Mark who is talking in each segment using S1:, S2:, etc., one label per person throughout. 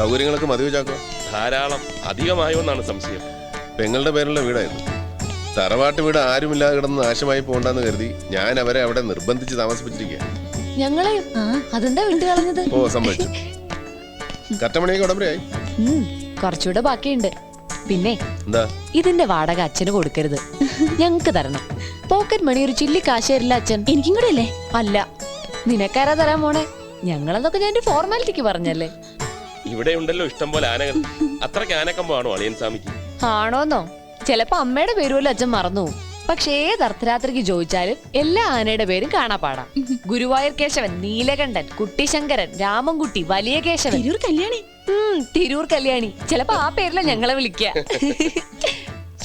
S1: സൗകര്യങ്ങളൊക്കെ മതി ചാക്കോ.
S2: ധാരാളം അധികമായോ എന്നാണ് സംശയം.
S1: പെങ്ങളുടെ പേരുള്ള വീടായിരുന്നു. തറവാട്ട് വീട് ആരുമില്ലാതെ കിടന്ന് നാശമായി പോകണ്ടെന്ന് കരുതി ഞാൻ അവരെ അവിടെ നിർബന്ധിച്ച് താമസിപ്പിച്ചിരിക്കുക
S3: ഞങ്ങളെ അതെന്താ വിട്ടു കളഞ്ഞത്?
S1: ഓ കറ്റമണിയൊക്കെ
S3: കുറച്ചുകൂടെ ബാക്കിയുണ്ട്. പിന്നെ
S1: എന്താ?
S3: ഇതിന്റെ വാടക അച്ഛന് കൊടുക്കരുത്. ഞങ്ങക്ക് തരണം. പോക്കറ്റ് മണി ഒരു ചില്ലി കാശേരില്ല അച്ഛൻ.
S4: എനിക്കും കൂടെ അല്ലേ?
S3: അല്ല നിനക്കാരാ തരാൻ പോണേ? ഞങ്ങളതൊക്കെ ഞാൻ ഫോർമാലിറ്റിക്ക് പറഞ്ഞല്ലേ?
S2: ഇവിടെ ഉണ്ടല്ലോ ഇഷ്ടം പോലെ ആനകൾ. അത്രയ്ക്ക് ആനക്കമ്പാണോ അളിയൻ സ്വാമിക്ക്?
S3: ആണോന്നോ? ചിലപ്പോ അമ്മയുടെ പേരുമല്ലോ അച്ഛൻ മറന്നു പക്ഷെ ഏത് അർദ്ധരാത്രിക്ക് ചോദിച്ചാലും എല്ലാ ആനയുടെ പേരും കാണാപ്പാടാ ഗുരുവായൂർ കേശവൻ നീലകണ്ഠൻ കുട്ടിശങ്കരൻ രാമൻകുട്ടി വലിയ കേശവൻ.
S4: തിരൂർ കല്യാണി.
S3: ഉം, തിരൂർ കല്യാണി. ചിലപ്പോ ആ പേരിലാ ഞങ്ങളെ വിളിക്ക.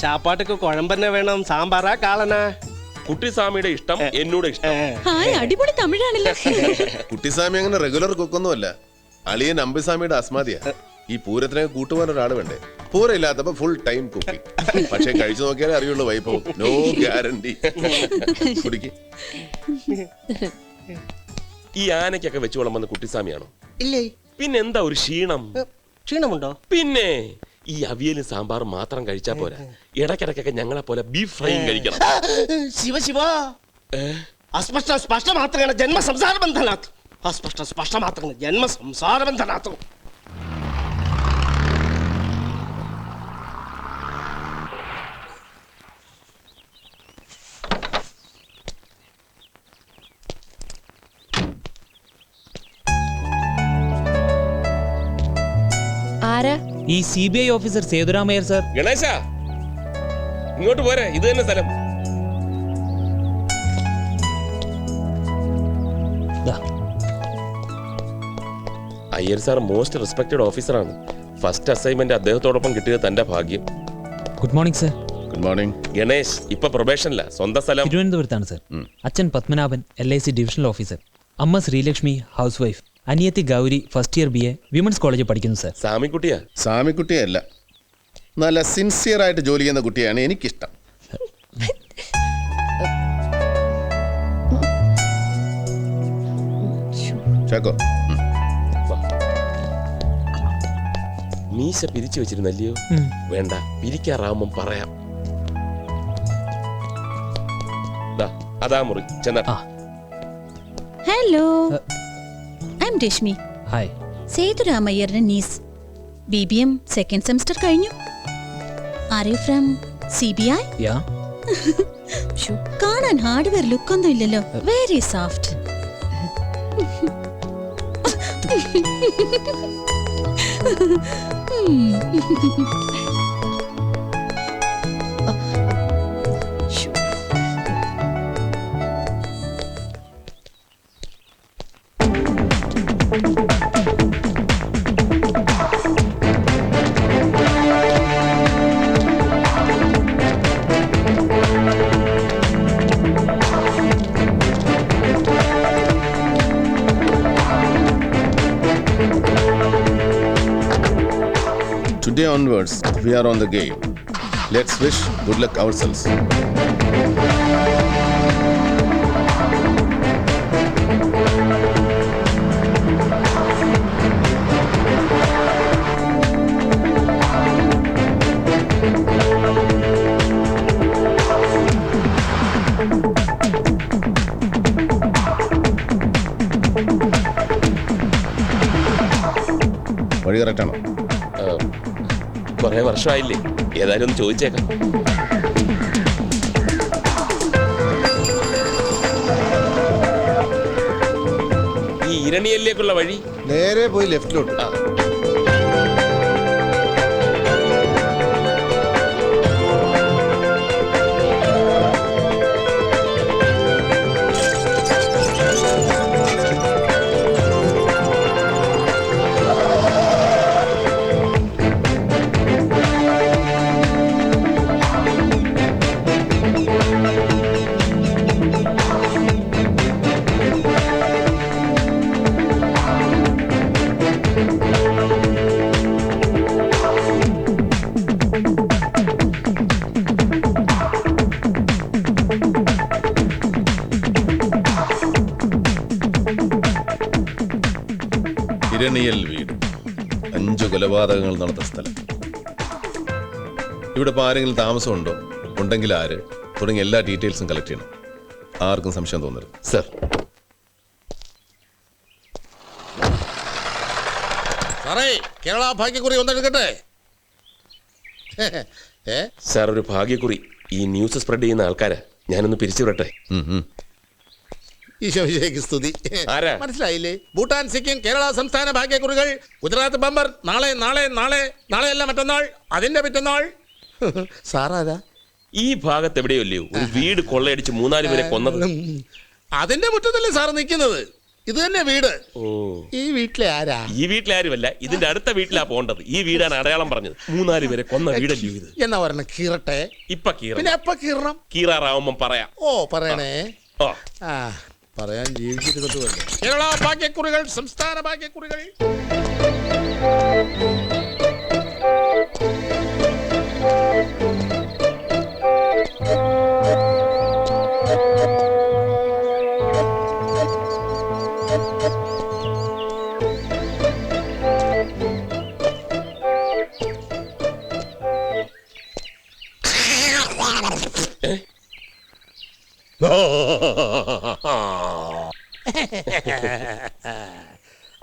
S5: ചാപ്പാട്ടുക്ക് കുഴമ്പന്നെ വേണം സാമ്പാറാ കാളനാ.
S2: കുട്ടിസ്വാമിയുടെ ഇഷ്ടം എന്നോട് ഇഷ്ടം.
S4: ഹായ് അടിപൊളി തമിഴാണല്ലോ.
S1: കുട്ടിസ്വാമി അങ്ങനെ റെഗുലർ കുക്കൊന്നുമല്ല അളിയൻ അമ്പിസ്വാമിയുടെ അസ്മാദിയ ഈ പൂരത്തിനെ കൂട്ടുവാൻ ഒരാൾ വേണ്ടേ? പൂരം ഇല്ലാത്തപ്പോ ഫുൾ ടൈം കുക്കി പക്ഷെ കഴിച്ചു നോക്കിയാലേ അറിയുള്ളൂ വൈഭവം. നോ ഗ്യാരണ്ടി കുടിക്ക്.
S2: ഈ ആനയ്ക്കൊക്കെ വെച്ച് വിളമ്പുന്ന കുട്ടിസ്വാമിയാണോ?
S5: ഇല്ലേ.
S2: പിന്നെ എന്താ ഒരു ക്ഷീണം?
S5: ക്ഷീണമുണ്ടോ?
S2: പിന്നെ ഈ അവിയലും സാമ്പാറും മാത്രം കഴിച്ചാ പോരാ. ഇടക്കിടക്കൊക്കെ ഞങ്ങളെ പോലെ ബീഫ് ഫ്രൈയും കഴിക്കണം.
S5: ശിവ ശിവ. അസ്പഷ്ട സ്പഷ്ട മാത്രമാണ് ജന്മ സംസാര ബന്ധനാത്ത് അസ്പഷ്ട സ്പഷ്ട മാത്രമാണ് ജന്മ സംസാര ബന്ധനാത്ത്
S3: ആരാ?
S6: ഈ C B I officer Sethuramaiyer sir.
S2: Ganesha ഇങ്ങോട്ട് പോരെ. ഇത് തന്നെ സ്ഥലം. അയ്യർ സാർ മോസ്റ്റ് റെസ്പെക്റ്റഡ് ഓഫീസറാണ്. ഫസ്റ്റ് അസൈൻമെന്റ് അദ്ദേഹത്തോടൊപ്പം കിട്ടിയത് തന്റെ ഭാഗ്യം.
S6: Good morning sir.
S1: Good morning.
S2: Ganesh ഇപ്പൊ പ്രൊബേഷനില്ല സ്വന്തം സ്ഥലം.
S6: തിരുവനന്തപുരത്താണ് സർ. അച്ഛൻ Padmanabhan L I C divisional officer. അമ്മ ശ്രീലക്ഷ്മി ഹൗസ് വൈഫ് അനിയത്തി Gowri first year B A women's കോളേജിൽ പഠിക്കുന്നു സർ.
S2: സാമിക്കുട്ടിയാ
S1: സാമിക്കുട്ടിയല്ല നല്ല സിൻസിയർ ആയിട്ട് ജോലി ചെയ്യുന്ന കുട്ടിയാണ് എനിക്കിഷ്ടം. ചാക്കോ.
S2: മീശ പിരിച്ചു വെച്ചിരുന്നല്ലയോ. വേണ്ട പിരിക്കാറാവുമ്പം പറയാം. ദാ, അതാ മുറി ചെന്ന.
S6: ആ.
S4: Hello. I'm Rashmi.
S6: Hi.
S4: സേതുരാമയ്യറിന്റെ niece B B M second semester കഴിഞ്ഞു. Are you from C B I
S6: yeah.
S4: കാണാൻ ഹാർഡ്വെയർ ലുക്ക് ഒന്നും ഇല്ലല്ലോ very soft 嗯，嘿嘿嘿嘿。
S1: Today onwards, we are on the game. Let's wish good luck ourselves. വഴി കറക്റ്റാണോ
S2: കുറെ വർഷമായില്ലേ? ഏതായാലും ഒന്ന് ചോദിച്ചേക്കാം. ഈ ഇരണിയല്ലേക്കുള്ള വഴി?
S1: നേരെ പോയി ലെഫ്റ്റിലോട്ട്.
S2: ആ.
S1: കൊലപാതകങ്ങൾ നടന്ന സ്ഥലം. ഇവിടെ ഇപ്പോൾ ആരെങ്കിലും താമസമുണ്ടോ? ഉണ്ടെങ്കിൽ ആര്? തുടങ്ങിയ എല്ലാ ഡീറ്റെയിൽസും കളക്ട് ചെയ്യണം. ആർക്കും സംശയം തോന്നരുത്.
S2: സർ
S7: സാറേ കേരള ഭാഗ്യക്കുറി ഒന്നെടുക്കട്ടെ ഏ?
S2: സാർ ഒരു ഭാഗ്യക്കുറി. ഈ ന്യൂസ് സ്പ്രെഡ് ചെയ്യുന്ന ആൾക്കാരെ. ഞാനൊന്ന് പിരിച്ചുവിടട്ടെ.
S1: ഉം, ഉം.
S7: ഈശോ സ്തുതി.
S2: ആരാ?
S7: മനസ്സിലായില്ലേ? ഭൂട്ടാൻ സിക്കിം കേരള സംസ്ഥാന ഭാഗ്യക്കുറികൾ. ഗുജറാത്ത് ബമ്പർ. നാളെ നാളെ നാളെ നാളെ അല്ല മറ്റന്നാൾ. അതിന്റെ പിറ്റന്നാൾ. സാറാരാ?
S2: ഈ ഭാഗത്ത് എവിടെയല്ലേ ഒരു വീട് കൊള്ളയടിച്ച് മൂന്നാൽ പേരെ കൊന്നത്.
S7: ഉം. അതിന്റെ മുറ്റത്തല്ലേ സാർ നിൽക്കുന്നത്? ഇത് തന്നെ വീട്.
S2: ഓ.
S7: ഈ വീട്ടിലെ ആരാ?
S2: ഈ വീട്ടിലാരുമല്ല ഇതിന്റെ അടുത്ത വീട്ടിലാ പോണ്ടത്. ഈ വീടാണ് അടയാളം പറഞ്ഞത്. മൂന്നാൽ പേരെ കൊന്ന വീടല്ലേ ഇത്?
S7: എന്നാ പറഞ്ഞ കീറട്ടെ.
S2: ഇപ്പൊ കീറ
S7: പിന്നെ എപ്പ കീറണം?
S2: കീറാറാവുമ്പം പറയാം.
S7: ഓ പറയണേ. ആ. പറയാൻ പോലെ കേരള ഭാഗ്യക്കുറികൾ സംസ്ഥാന ഭാഗ്യക്കുറികൾ.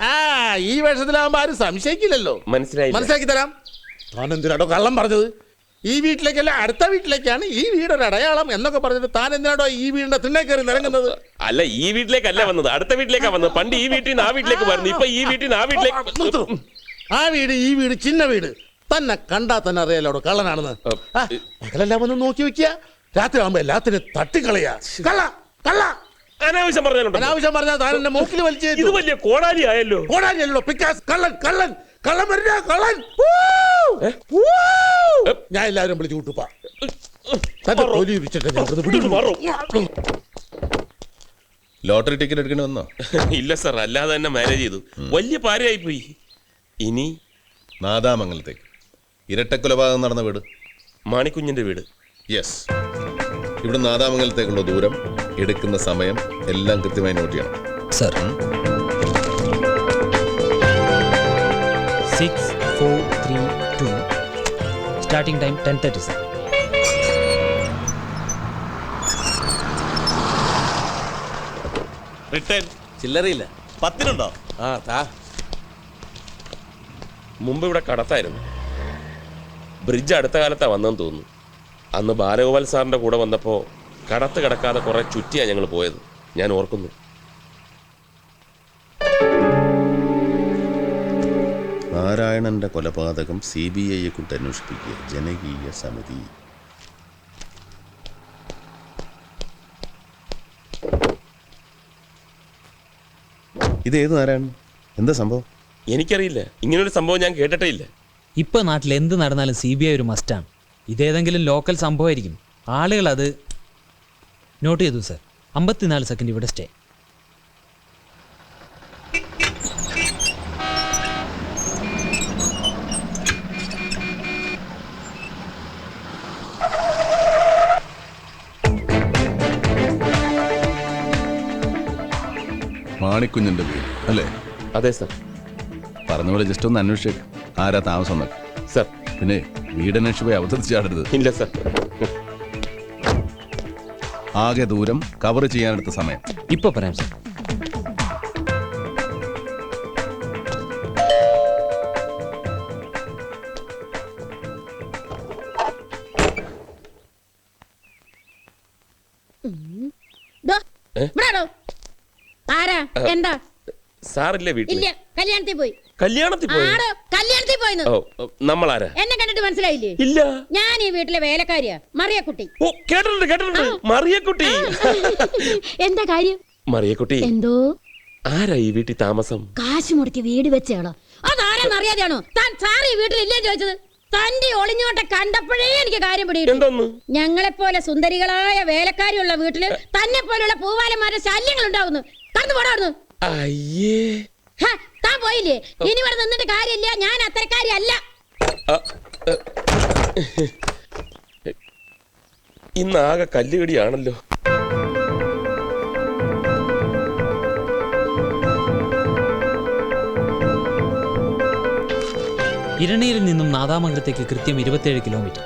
S7: ആ ഈ വേഷത്തിലാവുമ്പോ ആരും സംശയിക്കില്ലല്ലോ.
S2: മനസ്സിലായി
S7: മനസ്സിലാക്കി തരാം. താൻ എന്തിനാടോ കള്ളം പറഞ്ഞത്? ഈ വീട്ടിലേക്കല്ല അടുത്ത വീട്ടിലേക്കാണ് ഈ വീടൊരു അടയാളം എന്നൊക്കെ പറഞ്ഞിട്ട് താൻ എന്തിനാടോ ഈ വീടിന്റെ തിണ്ണേ കയറി നിറങ്ങുന്നത്
S2: അല്ല ഈ വീട്ടിലേക്കല്ല വന്നത്. അടുത്ത വീട്ടിലേക്കാ വന്നത്. പണ്ട് ഈ വീട്ടിൽ നിന്ന് ആ വീട്ടിലേക്ക് വരുന്നു. ഇപ്പൊ ഈ വീട്ടിൽ നിന്ന് ആ വീട്ടിലേക്ക്.
S7: ആ വീട് ഈ വീട് ചിന്ന വീട്. തന്നെ കണ്ടാ തന്നെ അറിയാലോ കള്ളനാണെന്ന്. ആ, ഒന്ന് നോക്കി വെക്കുക. രാത്രി ആവുമ്പോ എല്ലാത്തിനും തട്ടിക്കളയ. കള്ള കള്ള.
S2: അനാവശ്യം പറഞ്ഞാലുണ്ടോ
S7: അനാവശ്യം പറഞ്ഞാൽ താൻ എന്റെ മൂക്കിൽ
S2: ഇത്
S7: വലിച്ചു
S2: വലിയ കോടാലി ആയല്ലോ.
S7: കോടാലി അല്ലോ പിക്കാസ് കള്ളൻ കള്ളൻ കള്ളൻ വരില്ല കള്ളൻ! ഞാൻ എല്ലാവരും വിളിച്ചു കൂട്ടുപ്പാ. തന്റെ തൊലി വിരിച്ചിട്ട് ഞാൻ.
S1: ലോട്ടറി ടിക്കറ്റ് എടുക്കേണ്ടി വന്നോ?
S2: ഇല്ല സാർ അല്ലാതെ തന്നെ മാനേജ് ചെയ്തു. വലിയ പാരയായി പോയി. ഇനി
S1: നാദാമംഗലത്തേക്ക്. ഇരട്ടക്കൊലപാതകം നടന്ന വീട്.
S2: മാണിക്കുഞ്ഞിന്റെ വീട്.
S1: യെസ് ഇവിടെ നാദാമംഗലത്തേക്കുള്ള ദൂരം എടുക്കുന്ന സമയം എല്ലാം കൃത്യമായി നോട്ട് ചെയ്യണം.
S6: Sir. Six four three two starting time ten thirty sir
S2: return.
S8: ചില്ലറയില്ല. പത്തിനുണ്ടോ? ആ താ.
S2: മുമ്പ് ഇവിടെ കടത്തായിരുന്നു. ബ്രിഡ്ജ് അടുത്ത കാലത്താണ് വന്നെന്ന് തോന്നുന്നു. അന്ന് ബാലഗോപാൽ സാറിന്റെ കൂടെ വന്നപ്പോൾ കടത്ത് കിടക്കാതെ കുറേ ചുറ്റിയാണ് ഞങ്ങൾ പോയത്. ഞാൻ ഓർക്കുന്നു.
S1: നാരായണന്റെ കൊലപാതകം സി ബി ഐയെ കൊണ്ട് അന്വേഷിപ്പിക്കുക ജനകീയ സമിതി. ഇത് ഏത് നാരായണൻ? എന്താ സംഭവം?
S2: എനിക്കറിയില്ല. ഇങ്ങനൊരു സംഭവം ഞാൻ കേട്ടിട്ടേ ഇല്ല.
S6: ഇപ്പൊ നാട്ടിൽ എന്ത് നടന്നാലും സി ബി ഐ ഒരു മസ്റ്റാണ് ഇതേതെങ്കിലും ലോക്കൽ സംഭവമായിരിക്കും. ആളുകൾ അത് നോട്ട് ചെയ്തു സർ അമ്പത്തിനാല് സെക്കൻഡ് ഇവിടെ സ്റ്റേ
S1: മാണിക്കുഞ്ഞിന്റെ വീട് അല്ലേ?
S2: അതെ സർ
S1: പറഞ്ഞ പോലെ ജസ്റ്റ് ഒന്ന് അന്വേഷിച്ചേക്ക്. ആരാ താമസം എന്നൊക്കെ
S2: സർ
S1: പിന്നെ വീടന്വേഷിച്ച് പോയി അബദ്ധത്തിൽ ചാടരുത്.
S2: ഇല്ല സർ.
S1: ആകെ ദൂരം കവർ ചെയ്യാനെടുത്ത സമയം.
S6: ഇപ്പൊ പറയാം സർ.
S9: ദോ,
S2: ഏ?
S9: ഇവിടാണോ? ആരാ? എന്താ?
S2: സാറില്ലേ വീട്ടിൽ
S9: ഇല്ല. കല്യാണത്തിൽ പോയി.
S2: കല്യാണത്തിൽ പോയി?
S9: ആടോ കല്യാണത്തിൽ പോയിന്ന്.
S2: ഓ നമ്മളാരാ?
S9: എന്നെ കണ്ടിട്ട് മനസ്സിലായില്ലേ?
S2: ഇല്ല.
S9: ഞാൻ ഈ വീട്ടിലെ വേലക്കാരിയാ മറിയക്കുട്ടി.
S2: ഓ കേട്ടിട്ടുണ്ട് കേട്ടിട്ടുണ്ട്. മറിയക്കുട്ടി.
S9: എന്താ കാര്യം?
S2: മറിയക്കുട്ടി.
S9: എന്തോ?
S2: ആരാ ഈ വീട്ടിൽ താമസം?
S9: കാശ് മുടക്കി വീട് വെച്ചയാളോ അതാരെന്ന് അറിയാതെയാണോ? താൻ സാറ് ഇല്ലേ ചോദിച്ചത്? തന്റെ ഒളിഞ്ഞോട്ട കണ്ടപ്പോഴേ എനിക്ക് കാര്യം പിടിയിട്ടു
S2: ഞങ്ങളെ
S9: ഞങ്ങളെപ്പോലെ സുന്ദരികളായ വേലക്കാരിയുള്ള വീട്ടിൽ തന്നെ പോലുള്ള പൂവാലന്മാരുടെ ശല്യങ്ങൾ ഉണ്ടാവുന്നു കടന്നു പോടാവുന്നു
S2: അയ്യേ.
S9: താൻ പോയില്ലേ? ഇനി ഇവിടെ നിന്നിട്ട് കാര്യമില്ല. ഞാൻ അത്തരക്കാരി അല്ല.
S2: ഇന്നാകെ കല്ലുകടിയാണല്ലോ.
S6: ഇരണിയിൽ നിന്നും നാദാമംഗലത്തേക്ക് കൃത്യം ഇരുപത്തിയേഴ് കിലോമീറ്റർ.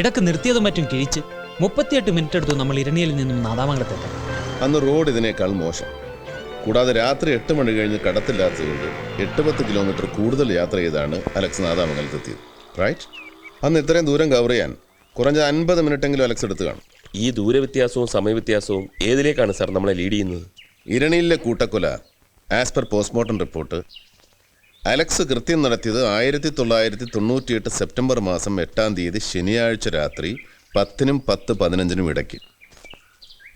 S6: ഇടയ്ക്ക് നിർത്തിയതും മറ്റും കിഴിച്ച് മുപ്പത്തിയെട്ട് മിനിറ്റ് എടുത്തു നമ്മൾ ഇരണിയിൽ നിന്നും നാദാമംഗലത്തേക്ക്
S1: അന്ന് റോഡ് ഇതിനേക്കാൾ മോശം. കൂടാതെ രാത്രി എട്ട് മണി കഴിഞ്ഞ് കടത്തില്ലാത്തതുകൊണ്ട് എട്ട് പത്ത് കിലോമീറ്റർ കൂടുതൽ യാത്ര ചെയ്താണ് അലക്സ് നാദാമംഗലത്തെത്തിയത്. റൈറ്റ് അന്ന് ഇത്രയും ദൂരം കവർ ചെയ്യാൻ കുറഞ്ഞ അൻപത് മിനിറ്റെങ്കിലും അലക്സ് എടുത്തു കാണും.
S2: ഈ ദൂരവ്യത്യാസവും സമയവ്യത്യാസവും ഏതിലേക്കാണ് സാർ നമ്മളെ ലീഡ് ചെയ്യുന്നത്?
S1: ഇരണിയിലെ കൂട്ടക്കൊല as per postmortem report Alex കൃത്യം നടത്തിയത് ആയിരത്തി തൊള്ളായിരത്തി തൊണ്ണൂറ്റിയെട്ട് സെപ്റ്റംബർ മാസം എട്ടാം തീയതി ശനിയാഴ്ച രാത്രി പത്തിനും പത്ത് പതിനഞ്ചിനും ഇടയ്ക്ക്.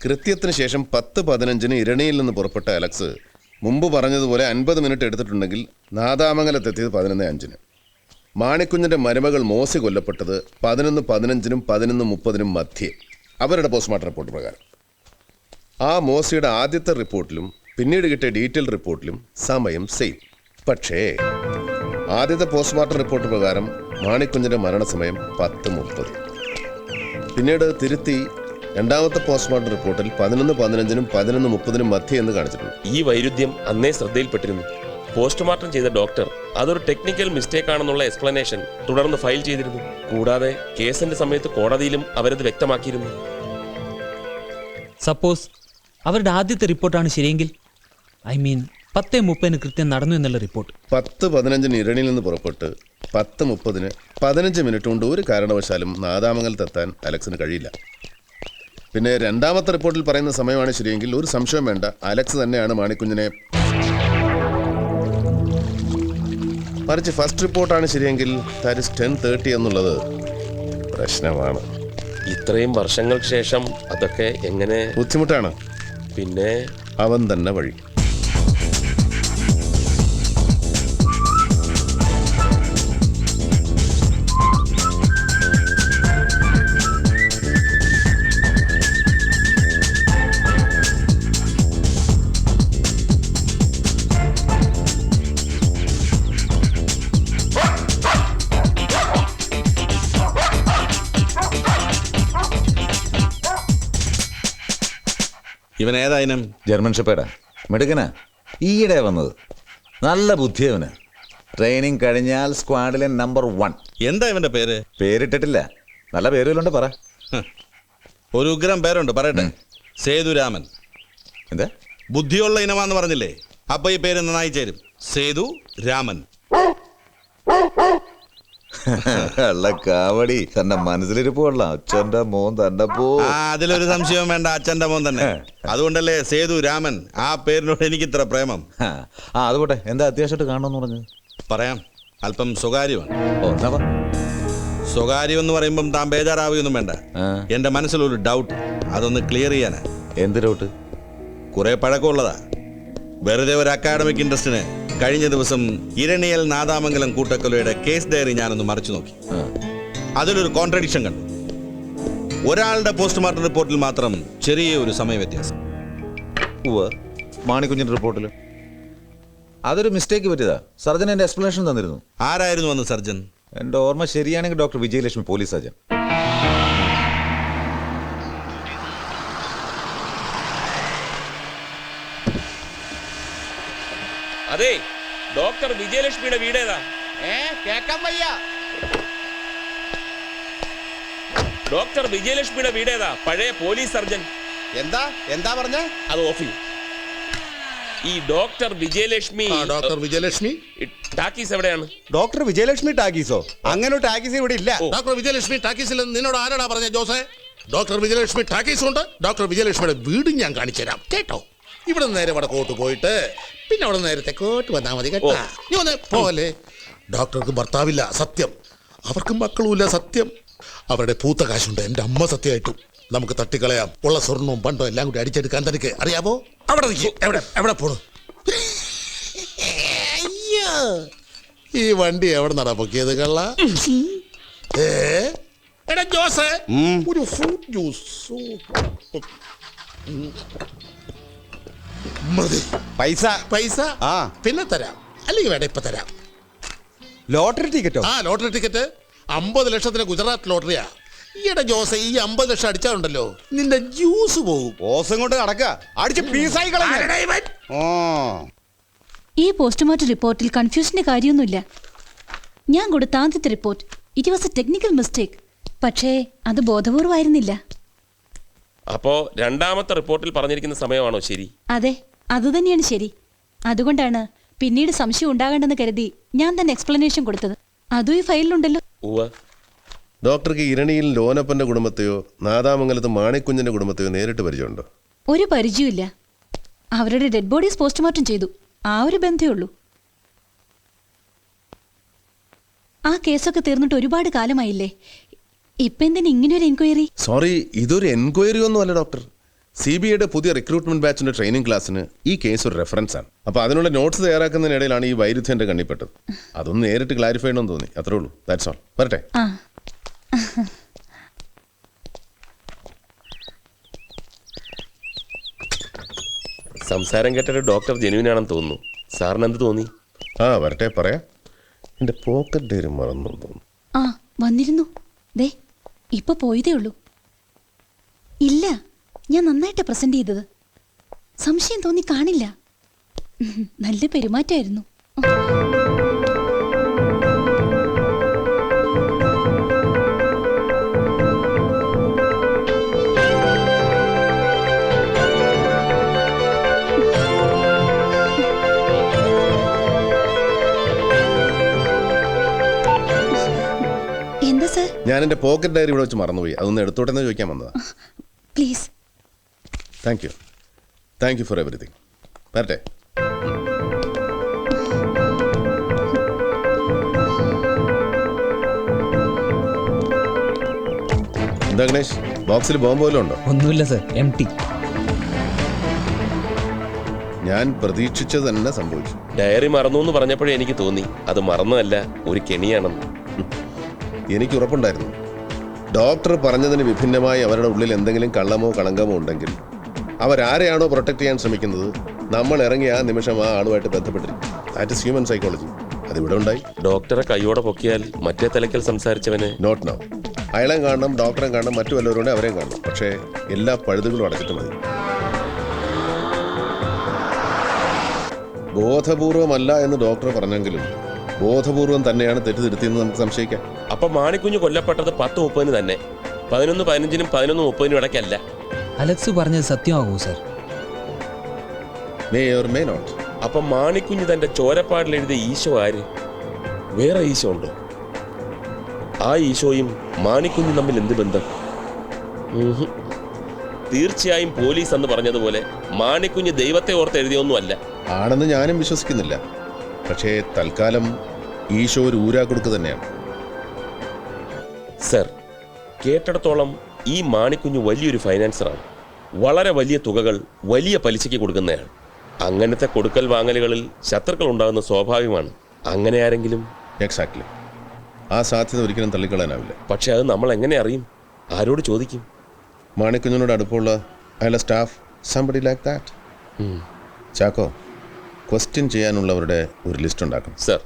S1: കൃത്യത്തിന് ശേഷം പത്ത് പതിനഞ്ചിന് ഇരണിയിൽ നിന്ന് പുറപ്പെട്ട അലക്സ് മുമ്പ് പറഞ്ഞതുപോലെ അൻപത് മിനിറ്റ് എടുത്തിട്ടുണ്ടെങ്കിൽ നാദാമംഗലത്തെത്തിയത് പതിനൊന്ന് അഞ്ചിന്. മാണിക്കുഞ്ഞിന്റെ മരുമകൾ മോസി കൊല്ലപ്പെട്ടത് പതിനൊന്ന് പതിനഞ്ചിനും പതിനൊന്ന് മുപ്പതിനും മധ്യേ. അവരുടെ പോസ്റ്റ്മോർട്ടം റിപ്പോർട്ട് പ്രകാരം. ആ മോസിയുടെ ആദ്യത്തെ റിപ്പോർട്ടിലും പിന്നീട് കിട്ടിയ ഡീറ്റെയിൽ റിപ്പോർട്ടിലും സമയം സെയിം. പക്ഷേ ആദ്യത്തെ പോസ്റ്റ്മോർട്ടം റിപ്പോർട്ട് പ്രകാരം മാണിക്കുഞ്ഞിന്റെ മരണസമയം പത്ത് മുപ്പത്. പിന്നീട് തിരുത്തി രണ്ടാമത്തെ പോസ്റ്റ്മോർട്ടം റിപ്പോർട്ടിൽ പതിനൊന്ന് പതിനഞ്ചിനും പതിനൊന്ന് മുപ്പതിനും മധ്യ എന്ന് കാണിച്ചിട്ടുണ്ട്.
S2: ഈ വൈരുദ്ധ്യം അന്നേ ശ്രദ്ധയിൽപ്പെട്ടിരുന്നു. പോസ്റ്റ്മോർട്ടം ചെയ്ത ഡോക്ടർ അതൊരു ടെക്നിക്കൽ മിസ്റ്റേക്ക് ആണെന്നുള്ള എക്സ്പ്ലനേഷൻ തുടർന്ന് ഫയൽ ചെയ്തിരുന്നു. കൂടാതെ കേസിന്റെ സമയത്ത് കോടതിയിലും അവരത് വ്യക്തമാക്കിയിരുന്നു.
S6: സപ്പോസ് അവരുടെ ആദ്യത്തെ റിപ്പോർട്ടാണ് ശരിയെങ്കിൽ? ഐ മീൻ പത്ത് മുപ്പതിന് കൃത്യം നടന്നു എന്നുള്ള റിപ്പോർട്ട്.
S1: പത്ത് പതിനഞ്ചിന് ഇരണിയിൽ നിന്ന് പുറപ്പെട്ട് പത്ത് മുപ്പതിന് പതിനഞ്ച് മിനിറ്റ് കൊണ്ട് ഒരു കാരണവശാലും നാദാമംഗലത്തെത്താൻ അലക്സിന് കഴിയില്ല. പിന്നെ രണ്ടാമത്തെ റിപ്പോർട്ടിൽ പറയുന്ന സമയമാണ് ശരിയെങ്കിൽ ഒരു സംശയം വേണ്ട. അലക്സ് തന്നെയാണ് മാണിക്കുഞ്ഞിനെ മറിച്ച് ഫസ്റ്റ് റിപ്പോർട്ടാണ് ശരിയെങ്കിൽ ദാറ്റ് ഇസ് ടെൻ തേർട്ടി എന്നുള്ളത് പ്രശ്നമാണ്.
S2: ഇത്രയും വർഷങ്ങൾക്ക് ശേഷം അതൊക്കെ എങ്ങനെ
S1: ബുദ്ധിമുട്ടാണ്.
S2: പിന്നെ
S1: അവൻ തന്നെ വഴി.
S8: ഇവൻ ഏതായാലും
S10: ജർമ്മൻ ഷെപ്പേടാ മിടുക്കനാ. ഈയിടെ വന്നത്. നല്ല ബുദ്ധിയവന് ട്രെയിനിങ് കഴിഞ്ഞാൽ സ്ക്വാഡിലെ നമ്പർ വൺ
S8: എന്താ ഇവന്റെ പേര്?
S10: പേരിട്ടിട്ടില്ല. നല്ല പേരുകളുണ്ട് പറ.
S8: ഒരു ഉഗ്രം പേരുണ്ട് പറയട്ടെ. സേതുരാമൻ.
S10: എന്താ?
S8: ബുദ്ധിയുള്ള ഇനമാന്ന് പറഞ്ഞില്ലേ? അപ്പൊ ഈ പേര് നന്നായി ചേരും. സേതു രാമൻ
S10: ഉള്ള കാവടി. തന്റെ മനസ്സിലിരിപ്പ് കൊള്ളാം. അച്ഛന്റെ മോൻ തന്റെ പോ.
S8: ആ അതിലൊരു സംശയവും വേണ്ട. അച്ഛന്റെ മോൻ തന്നെ. അതുകൊണ്ടല്ലേ സേതു രാമൻ ആ പേരിനോട് എനിക്ക് ഇത്ര പ്രേമം?
S10: ആ ആ, അത് പോട്ടെ. എന്താ അത്യാവശ്യമായിട്ട് കാണണമെന്ന് പറഞ്ഞു?
S8: പറയാം. അല്പം സ്വകാര്യമാണ്.
S10: ഓ എന്നാ പറ.
S8: സ്വകാര്യം എന്ന് പറയുമ്പം താൻ ബേജാറാവുകയൊന്നും വേണ്ട.
S10: ആ.
S8: എന്റെ മനസ്സിലൊരു ഡൗട്ട് അതൊന്ന് ക്ലിയർ ചെയ്യാനാ.
S10: എന്ത് ഡൗട്ട്
S8: കുറെ പഴക്കമുള്ളതാ. വെറുതെ ഒരു അക്കാഡമിക് ഇൻട്രസ്റ്റിന് കഴിഞ്ഞ ദിവസം ഇരണിയൽ നാദാമംഗലം കൂട്ടക്കൊലയുടെ കേസ് ഡയറി ഞാനൊന്ന് മറിച്ചു നോക്കി. അതിലൊരു കോൺട്രഡിക്ഷൻ കണ്ടു. ഒരാളുടെ പോസ്റ്റ്മോർട്ടം റിപ്പോർട്ടിൽ മാത്രം ചെറിയ ഒരു സമയ വ്യത്യാസം.
S10: മാണിക്കുഞ്ഞിന്റെ റിപ്പോർട്ടിൽ അതൊരു മിസ്റ്റേക്ക് പറ്റിയതാ. സർജൻ എന്റെ എക്സ്പ്ലനേഷൻ തന്നിരുന്നു.
S8: ആരായിരുന്നു അന്ന് സർജൻ?
S10: എന്റെ ഓർമ്മ ശരിയാണെങ്കിൽ ഡോക്ടർ വിജയലക്ഷ്മി പോലീസ് സർജൻ
S2: അതെ ഡോക്ടർ വിജയലക്ഷ്മിയുടെ വീടേതാ. ഡോക്ടർ വിജയലക്ഷ്മിയുടെ വീടേതാ പഴയ പോലീസ് സർജൻ.
S5: എന്താ? എന്താ പറഞ്ഞ?
S2: അത് ഓഫി. ഈ doctor Vijayalakshmi
S7: doctor Vijayalakshmi.
S2: Talkies എവിടെയാണ്?
S5: ഡോക്ടർ വിജയലക്ഷ്മി ടാക്കീസോ? അങ്ങനെ ടാക്കീസ് ഇവിടെ ഇല്ല.
S7: ഡോക്ടർ വിജയലക്ഷ്മി ടാക്കീസിൽ നിന്നോട് ആരാടാ പറഞ്ഞ ജോസേ? ഡോക്ടർ വിജയലക്ഷ്മി ടാക്കീസ് ഉണ്ട് ഡോക്ടർ വിജയലക്ഷ്മിയുടെ വീടും ഞാൻ കാണിച്ചു തരാം കേട്ടോ? ഇവിടെ നേരെ വടക്കോട്ട് പോയിട്ട് പിന്നെ അവിടെ നേരത്തെ നേരെ തെക്കോട്ട് വന്നാൽ മതി കേട്ടാ. നീ ഒന്ന് പോലെ ഡോക്ടർക്ക് ഭർത്താവില്ല സത്യം. അവർക്ക് മക്കളുമില്ല സത്യം. അവരുടെ പൂത്ത കാശുണ്ട് എന്റെ അമ്മ സത്യമായിട്ടും. നമുക്ക് തട്ടിക്കളയാം. ഉള്ള സ്വർണവും പണ്ടോ എല്ലാം കൂടി അടിച്ചെടുക്കാൻ തനിക്ക്. അറിയാമോ അവിടെ നിൽക്ക് എവിടെ എവിടെ പോണു? അയ്യോ. ഈ വണ്ടി എവിടെ നടാ പൊക്കിയത് കള്ള? ഏ? എടാ ജോസ് ഒരു ഫ്രൂട്ട് ജ്യൂസ്. മതി.
S5: പൈസ.
S7: പൈസ
S5: ആ.
S7: പിന്നെ തരാം. അല്ലെങ്കിൽ വേണ്ട ഇപ്പൊ തരാം.
S5: ലോട്ടറി ടിക്കറ്റോ?
S7: ആ ലോട്ടറി ടിക്കറ്റ്. അമ്പത് ലക്ഷത്തിന് ഗുജറാത്ത് ലോട്ടറിയാ. ഈയിടെ ജോസ് ഈ അമ്പത് ലക്ഷം അടിച്ചാലുണ്ടല്ലോ. നിന്റെ ജ്യൂസ് പോകും.
S5: ഓസം കൊണ്ട് നടക്ക അടിച്ച് പീസായി? ഓ
S4: ഈ പോസ്റ്റ്മോർട്ടം റിപ്പോർട്ടിൽ കൺഫ്യൂഷന്റെ കാര്യമൊന്നുമില്ല. ഞാൻ കൊടുത്ത ആദ്യത്തെ report. It was a technical mistake. പക്ഷേ അത് ബോധപൂർവമായിരുന്നില്ല
S2: അപ്പോ രണ്ടാമത്തെ റിപ്പോർട്ടിൽ പറഞ്ഞിരിക്കുന്ന സമയമാണോ ശരി?
S4: അതെ അതുതന്നെയാണ് ശരി. അതുകൊണ്ടാണ് പിന്നീട് സംശയം ഉണ്ടാകണ്ടെന്ന് കരുതി ഞാൻ തന്നെ എക്സ്പ്ലനേഷൻ കൊടുത്തത്. അതും ഈ ഫയലിലുണ്ടല്ലോ.
S2: ഉവ്വ.
S1: ഡോക്ടർക്ക് ഇരണിയിൽ ലോനപ്പന്റെ കുടുംബത്തെയോ നാദാമംഗലത്ത് മാണിക്കുഞ്ഞിന്റെ കുടുംബത്തെയോ നേരിട്ട് പരിചയമുണ്ടോ?
S4: ഒരു പരിചയമില്ല അവരുടെ ഡെഡ് ബോഡീസ് പോസ്റ്റ്മോർട്ടം ചെയ്തു. ആ ഒരു ബന്ധമേ ഉള്ളൂ. ആ കേസൊക്കെ തീർന്നിട്ട് ഒരുപാട് കാലമായില്ലേ? ഇപ്പൊ എന്തിനാ ഇങ്ങനെ ഒരു എൻക്വയറി
S1: സോറി ഇതൊരു എൻക്വയറി ഒന്നും അല്ല ഡോക്ടർ സി ബി ഐയുടെ പുതിയ റിക്രൂട്ട്മെന്റ് ബാച്ചിന്റെ ട്രെയിനിങ് ക്ലാസ്സിന് ഈ കേസ് ഒരു റെഫറൻസ് ആണ്. അപ്പൊ അതിനുള്ള നോട്ട്സ് തയ്യാറാക്കുന്നതിനിടയിലാണ് ഈ വൈരുദ്ധ്യം എന്റെ കണ്ണിപ്പെട്ടത്. അതൊന്ന് നേരിട്ട് ക്ലാരിഫൈ ചെയ്യണമെന്ന് തോന്നി. അത്രേ ഉള്ളൂ. ദാറ്റ്സ് ഓൾ വരട്ടെ.
S4: ആ.
S2: സംസാരം കേട്ടൊരു ഡോക്ടർ ജെനുവിൻ ആണെന്ന് തോന്നുന്നു. സാറിന് എന്ത് തോന്നി?
S1: ആ വരട്ടെ പറയാ. എന്റെ പോക്കറ്റ് ഡയറി മറന്നു എന്ന് തോന്നുന്നു.
S4: ആ വന്നിരുന്നു. ദേ ഇപ്പൊ പോയതേ ഉള്ളൂ. ഇല്ല ഞാൻ നന്നായിട്ട് പ്രസന്റ് ചെയ്തത്. സംശയം തോന്നി കാണില്ല. നല്ല പെരുമാറ്റമായിരുന്നു.
S1: ഞാൻ എന്റെ പോക്കറ്റ് ഡയറി ഇവിടെ വെച്ച് മറന്നുപോയി. അതൊന്ന് എടുത്തോട്ടെ എന്ന് ചോദിക്കാൻ വന്നതാ.
S4: Please
S1: thank you thank you for everything വരട്ടെ. എന്താ ഗണേഷ്? ബോക്സിൽ ബോംബ് പോലും ഉണ്ടോ?
S6: ഒന്നുമില്ല സർ. എം ടി
S1: ഞാൻ പ്രതീക്ഷിച്ചത് തന്നെ സംഭവിച്ചു.
S2: ഡയറി മറന്നു എന്ന് പറഞ്ഞപ്പോഴേ എനിക്ക് തോന്നി. അത് മറന്നതല്ല ഒരു കെണിയാണെന്ന്.
S1: എനിക്ക് ഉറപ്പുണ്ടായിരുന്നു. ഡോക്ടർ പറഞ്ഞതിന് വിഭിന്നമായി അവരുടെ ഉള്ളിൽ എന്തെങ്കിലും കള്ളമോ കളങ്കമോ ഉണ്ടെങ്കിൽ അവരാരെയാണോ പ്രൊട്ടക്ട് ചെയ്യാൻ ശ്രമിക്കുന്നത്? നമ്മൾ ഇറങ്ങിയ ആ നിമിഷം ആ ആളുമായിട്ട് ബന്ധപ്പെട്ടിരിക്കും ദാറ്റ് ഇസ് ഹ്യൂമൻ സൈക്കോളജി അതിവിടെ ഉണ്ടായി.
S2: ഡോക്ടറെ കൈയോടെ പൊക്കിയാൽ മറ്റേ തലക്കൽ സംസാരിച്ചവന്?
S1: നോട്ട് നൗ അയാളെ കാണണം ഡോക്ടറെ കാണണം മറ്റു വല്ലവരും അവരെയും കാണണം. പക്ഷേ എല്ലാ പഴുതുകളും അടച്ചിട്ട് മതി. ബോധപൂർവമല്ല എന്ന് ഡോക്ടർ പറഞ്ഞെങ്കിലും ബോധപൂർവം തന്നെയാണ് തെറ്റിദ്ധരുത്തിയെന്ന് നമുക്ക് സംശയിക്കാം.
S2: അപ്പൊ മാണിക്കുഞ്ഞ് കൊല്ലപ്പെട്ടത് പത്ത് മുപ്പതിന് തന്നെ. പതിനൊന്ന് പതിനഞ്ചിനും പതിനൊന്ന് മുപ്പതിനും ഇടയ്ക്കല്ല.
S6: അലക്സ് പറഞ്ഞത് സത്യമാകൂ sir?
S1: May or may not
S2: അപ്പൊ മാണിക്കുഞ്ഞ് തന്റെ ചോരപ്പാടിൽ എഴുതിയ ഈശോ ആര്? വേറെ ഈശോ ഉണ്ടോ. ആ ഈശോയും മാണിക്കുഞ്ഞും തമ്മിൽ എന്ത് ബന്ധം. തീർച്ചയായും പോലീസ് എന്ന് പറഞ്ഞതുപോലെ മാണിക്കുഞ്ഞ് ദൈവത്തെ ഓർത്ത് എഴുതിയൊന്നുമല്ല
S1: ആണെന്ന് ഞാനും വിശ്വസിക്കുന്നില്ല. പക്ഷേ തൽക്കാലം ഈശോ ഒരു ഊരാക്കുടുക്ക് തന്നെയാണ്.
S2: സർ കേട്ടിടത്തോളം ഈ മാണിക്കുഞ്ഞ് വലിയൊരു ഫൈനാൻസറാണ്. വളരെ വലിയ തുകകൾ വലിയ പലിശയ്ക്ക് കൊടുക്കുന്നതാണ് അങ്ങനത്തെ കൊടുക്കൽ വാങ്ങലുകളിൽ ശത്രുക്കൾ ഉണ്ടാകുന്ന സ്വാഭാവികമാണ്. അങ്ങനെ ആരെങ്കിലും?
S1: എക്സാക്ട്ലി ആ സാധ്യത ഒരിക്കലും തള്ളിക്കളയാനാവില്ല.
S2: പക്ഷെ അത് നമ്മൾ എങ്ങനെ അറിയും? ആരോട് ചോദിക്കും?
S1: മാണിക്കുഞ്ഞിനോട് അടുപ്പമുള്ള അയാളെ staff somebody like that Chacko question ചെയ്യാനുള്ളവരുടെ ഒരു ലിസ്റ്റ് ഉണ്ടാക്കണം.
S2: സർ.